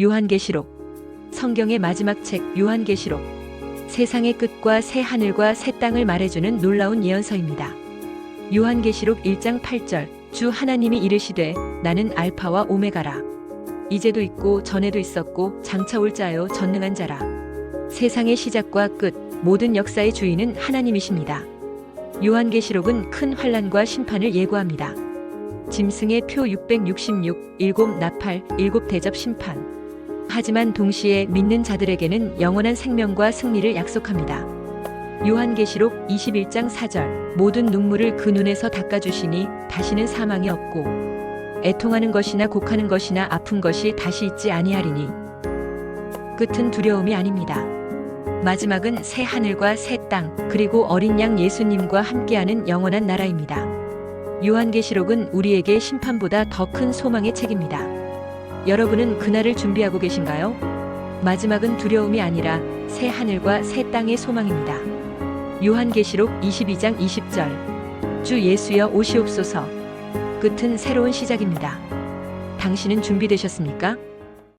요한계시록 성경의 마지막 책 요한계시록 세상의 끝과 새 하늘과 새 땅을 말해주는 놀라운 예언서입니다. 요한계시록 1장 8절 주 하나님이 이르시되 나는 알파와 오메가라 이제도 있고 전에도 있었고 장차 올 자요 전능한 자라 세상의 시작과 끝 모든 역사의 주인은 하나님이십니다. 요한계시록은 큰 환란과 심판을 예고합니다. 짐승의 표 666, 일곱 나팔, 일곱 대접 심판. 하지만 동시에 믿는 자들에게는 영원한 생명과 승리를 약속합니다. 요한계시록 21장 4절 모든 눈물을 그 눈에서 닦아주시니 다시는 사망이 없고 애통하는 것이나 곡하는 것이나 아픈 것이 다시 있지 아니하리니 끝은 두려움이 아닙니다. 마지막은 새 하늘과 새 땅 그리고 어린 양 예수님과 함께하는 영원한 나라입니다. 요한계시록은 우리에게 심판보다 더 큰 소망의 책입니다. 여러분은 그날을 준비하고 계신가요? 마지막은 두려움이 아니라 새 하늘과 새 땅의 소망입니다. 요한계시록 22장 20절 주 예수여 오시옵소서 끝은 새로운 시작입니다. 당신은 준비되셨습니까?